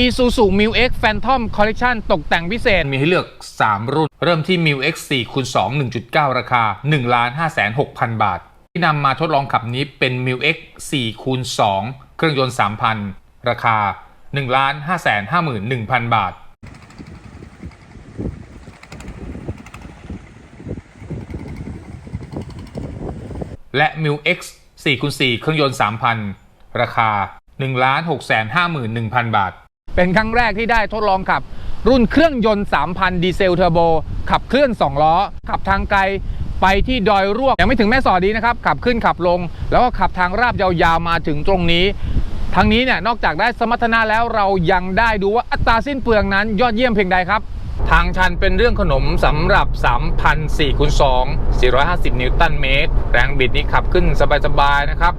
Isuzu m i l X Phantom Collection ตกแต่งพิเศษ มีให้เลือก 3 รุ่น เริ่มที่ m i l X 4คูณ2 1.9 ราคา 1 5 6 0 0 0 บาท ที่นำมาทดลองขับนี้เป็น m i l X 4คูณ2เครื่องยนต์ 3,000 ราคา 1 5 5 1 0 0 0 บาทและ m i l X 4คูณ4เครื่องยนต์ 3,000 ราคา 1 6 5 1 0 0 0 บาท เป็นครั้งแรกที่ได้ทดลองขับ รุ่นเครื่องยนต์ 3,000 ดีเซลเทอร์โบ ขับเคลื่อน 2 ล้อ ขับทางไกลไปที่ดอยรวกยังไม่ถึงแม่สอดดีนะครับ ขับขึ้นขับลง แล้วก็ขับทางราบยาวๆมาถึงตรงนี้ทั้งนี้เนี่ยนอกจากได้สมรรถนะแล้วเรายังได้ดูว่าอัตราสิ้นเปลืองนั้นยอดเยี่ยมเพียงใดครับ ทางชันเป็นเรื่องขนมสำหรับ 3,004คูณ2 450 นิวตันเมตร แรงบิดนี้ขับขึ้นสบายๆนะครับ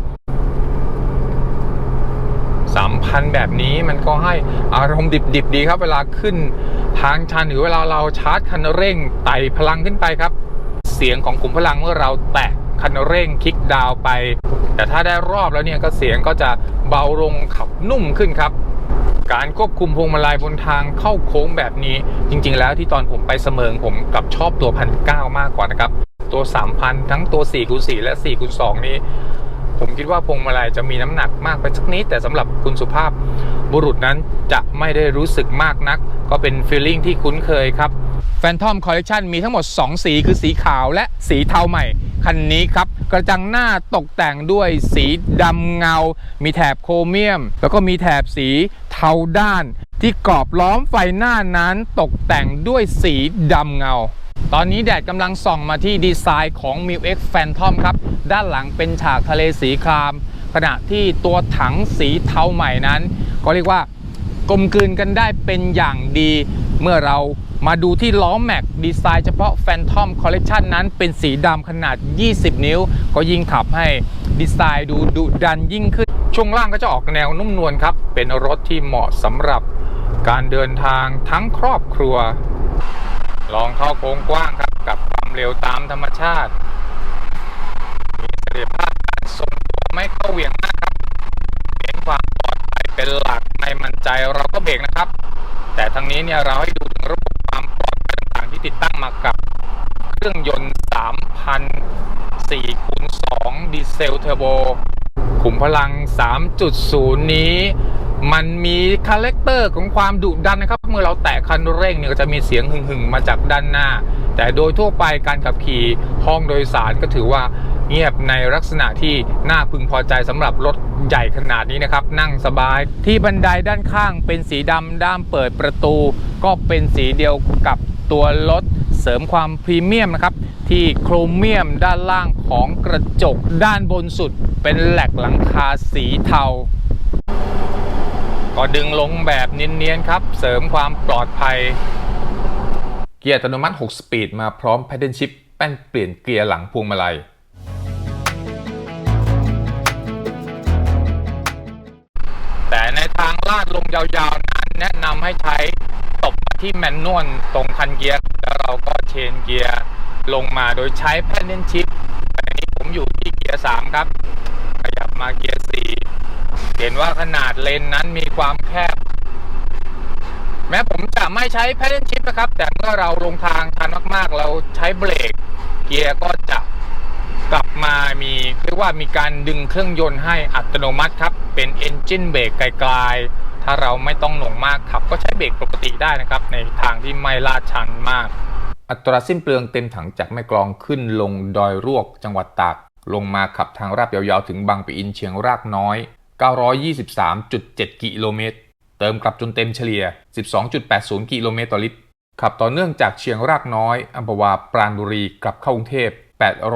สามพันแบบนี้มันก็ให้อารมณ์ดิบๆดีครับ เวลาขึ้นทางชันหรือเวลาเราชาร์จคันเร่งไต่พลังขึ้นไปครับ เสียงของขุมพลังเมื่อเราแตะคันเร่งคลิกดาวไป แต่ถ้าได้รอบแล้วเนี่ยก็เสียงก็จะเบาลงขับนุ่มขึ้นครับ การควบคุมพวงมาลัยบนทางเข้าโค้งแบบนี้ จริง ๆ แล้วที่ตอนผมไปเสมิงผมกับชอบตัวพันเมากกว่านะครับ ตัว 3,000 ทั้งตัว4คูณ4และ4คูณ2นี้ ผมคิดว่าพวงมาลัยจะมีน้ำหนักมากไปสักนิดแต่สำหรับคุณสุภาพบุรุษนั้นจะไม่ได้รู้สึกมากนัก ก็เป็นฟีลลิ่งที่คุ้นเคยครับ Phantom Collection มีทั้งหมด 2 สีคือสีขาวและสีเทาใหม่ คันนี้ครับ กระจังหน้าตกแต่งด้วยสีดำเงา มีแถบโครเมียม แล้วก็มีแถบสีเทาด้าน ที่กรอบล้อมไฟหน้านั้นตกแต่งด้วยสีดำเงา ตอนนี้แดดกำลังส่องมาที่ดีไซน์ของ m i l X Phantom ครับ ด้านหลังเป็นฉากทะเลสีคราม ขณะที่ตัวถังสีเทาใหม่นั้น ก็เรียกว่ากลมกลืนกันได้เป็นอย่างดี เมื่อเรามาดูที่ล้อแม็กดีไซน์เฉพาะ Phantom Collection นั้นเป็นสีดำขนาด 20 นิ้ว ก็ยิ่งขับให้ดีไซน์ดูดุดันยิ่งขึ้น ช่วงล่างก็จะออกแนวนุ่มนวลครับ เป็นรถที่เหมาะสำหรับการเดินทางทั้งครอบครัว ลองเข้าโค้งกว้างครับกับความเร็วตามธรรมชาติ มีเสถียรภาพการทรงตัวไม่เข้าเหวี่ยงมากครับเน้นความปลอดภัยเป็นหลักไม่มั่นใจเราก็เบรกนะครับ แต่ทั้งนี้เนี่ยเราให้ดูถึงระบบความปลอดภัยต่างๆที่ติดตั้งมากับเครื่องยนต์ 3,000 4คูณ2ดีเซลเทอร์โบขุมพลัง 3.0 นี้ มันมีคาแรคเตอร์ของความดุดันนะครับ มื่อเราแตะคันเร่งเนี่ยก็จะมีเสียงหึ่งๆมาจากด้านหน้า แต่โดยทั่วไปการขับขี่ห้องโดยสารก็ถือว่าเงียบในลักษณะที่น่าพึงพอใจสำหรับรถใหญ่ขนาดนี้นะครับ นั่งสบายที่บันไดด้านข้างเป็นสีดำด้ามเปิดประตู ก็เป็นสีเดียวกับตัวรถเสริมความพรีเมียมนะครับที่โครเมียมด้านล่างของกระจกด้านบนสุดเป็นแหลกหลังคาสีเทา ก็ดึงลงแบบเนียนๆครับ เสริมความปลอดภัย เกียร์อัตโนมัติ 6 สปีดมาพร้อม Paddle Shift แป้นเปลี่ยนเกียร์หลังพวงมาลัย แต่ในทางลาดลงยาวๆนั้นแนะนำให้ใช้ตบมาที่แมนนวลตรงคันเกียร์ แล้วเราก็เชนเกียร์ลงมาโดยใช้แพดเดิลชิปอันนี้ผมอยู่ที่เกียร์ 3 ครับ ขยับมาเกียร์ 4 เห็นว่าขนาดเลนนั้นมีความแคบ แม้ผมจะไม่ใช้แพดเดิลชิปนะครับ แต่เมื่อเราลงทางชันมากๆ เราใช้เบรกเกียร์ก็จะกลับมามีเรียกว่ามีการดึงเครื่องยนต์ให้อัตโนมัติครับ เป็นเอนจินเบรกไกลๆ ถ้าเราไม่ต้องหน่วงมากขับ ก็ใช้เบรกปกติได้นะครับ ในทางที่ไม่ลาดชันมาก อัตราสิ้นเปลืองเต็มถังจากแม่กลองขึ้นลงดอยรวกจังหวัดตาก ลงมาขับทางราบยาวๆ ถึงบางปะอินเชียงรากน้อย 923.7 กิโลเมตร เติมกลับจนเต็มเฉลี่ย 12.80 กิโลเมตรต่อลิตร ขับต่อเนื่องจากเชียงรากน้อยอัมพวาปราณบุรีกลับเข้ากรุงเทพ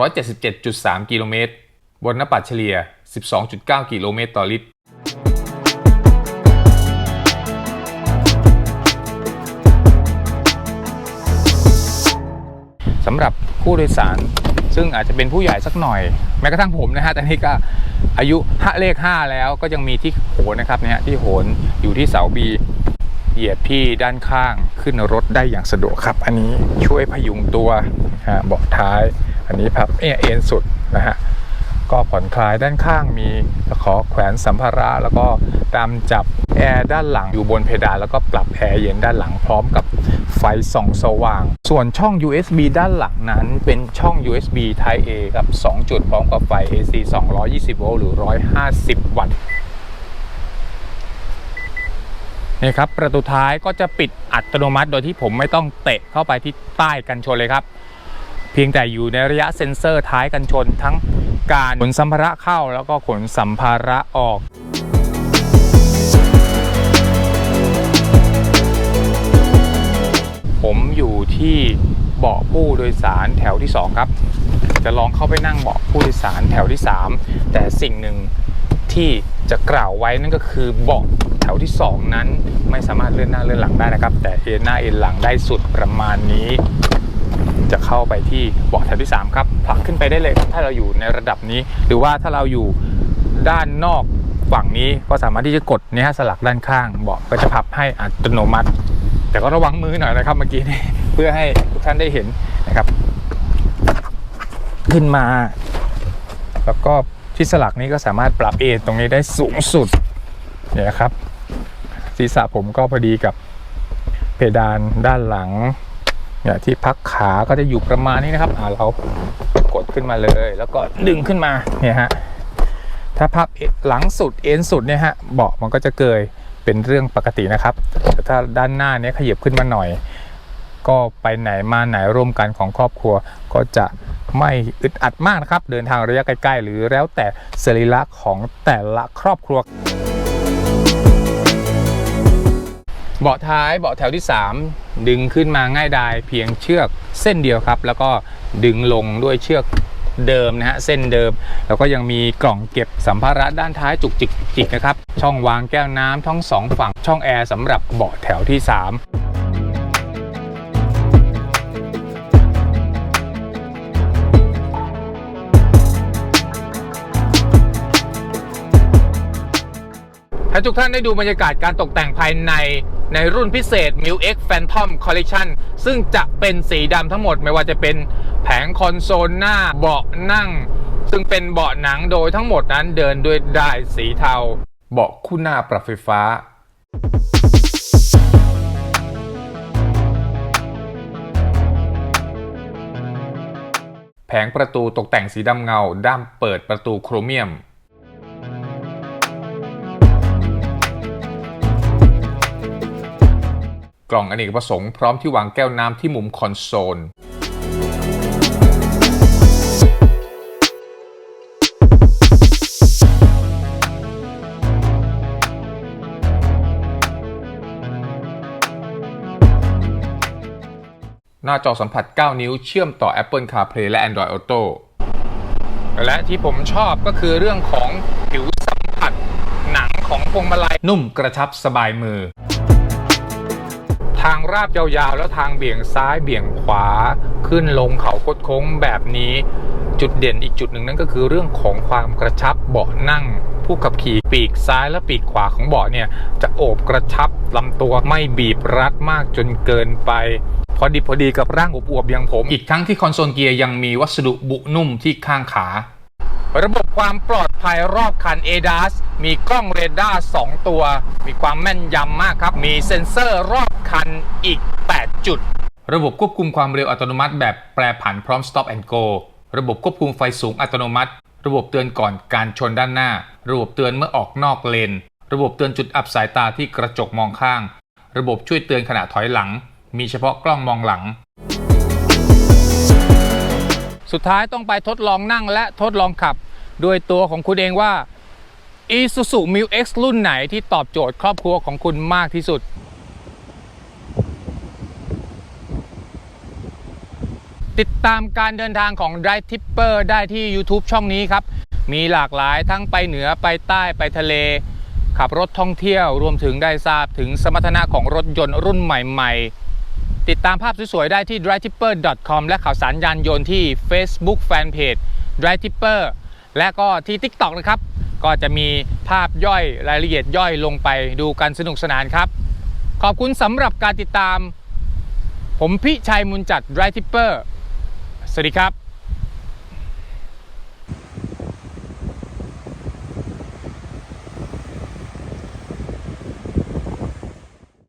877.3 กิโลเมตร บนนปัดเฉลี่ย 12.9 กิโลเมตรต่อลิตร สำหรับผู้โดยสารซึ่งอาจจะเป็นผู้ใหญ่สักหน่อย แม้กระทั่งผมนะฮะแต่นี่ก็ อายุหเลข 5 แล้วก็ยังมีที่โหนนะครับเนี่ยที่โหนอยู่ที่เสาบีเหยียบพี่ด้านข้างขึ้นรถได้อย่างสะดวกครับ อันนี้ช่วยพยุงตัวฮะเบาะท้าย อันนี้พับเอยเอ็นสุดนะฮะ ก็ผ่อนคลายด้านข้างมีตะขอแขวนสัมภาระ แล้วก็ตามจับแอร์ด้านหลังอยู่บนเพดานแล้วก็ปรับแอร์เย็นด้านหลังพร้อมกับไฟส่องสว่าง ส่วนช่อง USB ด้านหลังนั้นเป็นช่อง USB Type A ครับ 2 จุดพร้อมกับไฟ AC 220 โวลต์หรือ 150 วัตต์นี่ครับประตูท้ายก็จะปิดอัตโนมัติโดยที่ผมไม่ต้องเตะเข้าไปที่ใต้กันชนเลยครับ เพียงแต่อยู่ในระยะเซ็นเซอร์ท้ายกันชนทั้ง การขนสัมภาระเข้าแล้วก็ขนสัมภาระออกผมอยู่ที่เบาะผู้โดยสารแถวที่ 2 ครับ จะลองเข้าไปนั่งเบาะผู้โดยสารแถวที่ 3 แต่สิ่งหนึ่งที่จะกล่าวไว้นั่นก็คือเบาะแถวที่ 2 นั้นไม่สามารถเลื่อนหน้าเลื่อนหลังได้นะครับ แต่เอ็นหน้าเอ็นหลังได้สุดประมาณนี้ จะเข้าไปที่เบาะแถวที่ 3 ครับผลักขึ้นไปได้เลย ถ้าเราอยู่ในระดับนี้ หรือว่าถ้าเราอยู่ด้านนอกฝั่งนี้ก็สามารถที่จะกดนี่ฮะสลักด้านข้างเบาะก็จะพับให้อัตโนมัติ แต่ก็ระวังมือหน่อยนะครับเมื่อกี้นี่เพื่อให้ทุกท่านได้เห็นนะครับ ขึ้นมา แล้วก็ที่สลักนี้ก็สามารถปรับเอนตรงนี้ได้สูงสุดเนี่ยนะครับ ศีรษะผมก็พอดีกับเพดานด้านหลัง เนี่ยที่พักขาก็จะอยู่ประมาณนี้นะครับอ่าเรากดขึ้นมาเลย แล้วก็ดึงขึ้นมาเนี่ยฮะถ้าพับหลังสุดเอ็นสุดเนี่ยฮะเบาะมันก็จะเกยเป็นเรื่องปกตินะครับแต่ถ้าด้านหน้าเนี้ขยับขึ้นมาหน่อย ก็ไปไหนมาไหนร่วมกันของครอบครัว ก็จะไม่อึดอัดมากนะครับ เดินทางระยะใกล้ๆ หรือแล้วแต่สรีระของแต่ละครอบครัว เบาะท้ายเบาะแถวที่ 3 ดึงขึ้นมาง่ายดายเพียงเชือกเส้นเดียวครับ แล้วก็ดึงลงด้วยเชือกเดิมนะฮะเส้นเดิม แล้วก็ยังมีกล่องเก็บสัมภาระด้านท้ายจุกจิกจิกนะครับ ช่องวางแก้วน้ำทั้งสองฝั่งช่องแอร์สำหรับเบาะแถวที่ 3ให้ทุกท่านได้ดูบรรยากาศการตกแต่งภายใน ในรุ่นพิเศษ m i l X Phantom Collection ซึ่งจะเป็นสีดำทั้งหมดไม่ว่าจะเป็นแผงคอนโซลหน้าเบาะนั่ง ซึ่งเป็นเบาะหนังโดยทั้งหมดนั้นเดินด้วยได้สีเทา เบาะคู่หน้าปรับไฟฟ้าแผงประตูตกแต่งสีดำเงา ด้ามเปิดประตูโครเมียม กล่องอเนกประสงค์พร้อมที่วางแก้วน้ำที่มุมคอนโซลหน้าจอสัมผัส 9 นิ้วเชื่อมต่อ Apple CarPlay และ Android Auto และที่ผมชอบก็คือเรื่องของผิวสัมผัส หนังของพวงมาลัยนุ่มกระชับสบายมือางราบยาวๆ แล้วทางเบี่ยงซ้ายเบี่ยงขวา ขึ้นลงเขาคดโค้งแบบนี้ จุดเด่นอีกจุดหนึ่งนั่นก็คือเรื่องของความกระชับเบาะนั่ง ผู้ขับขี่ปีกซ้ายและปีกขวาของเบาะเนี่ย จะโอบกระชับลำตัวไม่บีบรัดมากจนเกินไปพอดีพอดีกับร่างอวบๆอย่างผม อีกทั้งที่คอนโซลเกียร์ยังมีวัสดุบุนุ่มที่ข้างขา ระบบความปลอด ภัยรอบคัน ADAS มีกล้องเรดาร์2ตัว มีความแม่นยำมากครับ มีเซ็นเซอร์รอบคันอีก 8 จุด ระบบควบคุมความเร็วอัตโนมัติแบบแปรผันพร้อม Stop and Go ระบบควบคุมไฟสูงอัตโนมัติ ระบบเตือนก่อนการชนด้านหน้า ระบบเตือนเมื่อออกนอกเลน ระบบเตือนจุดอับสายตาที่กระจกมองข้าง ระบบช่วยเตือนขณะถอยหลัง มีเฉพาะกล้องมองหลังสุดท้ายต้องไปทดลองนั่งและทดลองขับ ด้วยตัวของคุณเองว่า Isuzu m i X รุ่นไหนที่ตอบโจทย์ครอบครัวของคุณมากที่สุด ติดตามการเดินทางของ Drive Tipper ได้ที่ YouTube ช่องนี้ครับ มีหลากหลายทั้งไปเหนือไปใต้ไปทะเล ขับรถท่องเที่ยวรวมถึงได้ทราบถึงสมรรถนะของรถยนต์รุ่นใหม่ๆ ติดตามภาพสวยๆ ได้ที่ drivetipper.com และข่าวสารยานยนต์ที่ Facebook Fanpage Drive Tipper และก็ที่ TikTok นะครับ ก็จะมีภาพย่อยรายละเอียดย่อยลงไปดูกันสนุกสนานครับ ขอบคุณสำหรับการติดตาม ผมพิชัยมุนจัด Drive Tipper สวัสดีครับ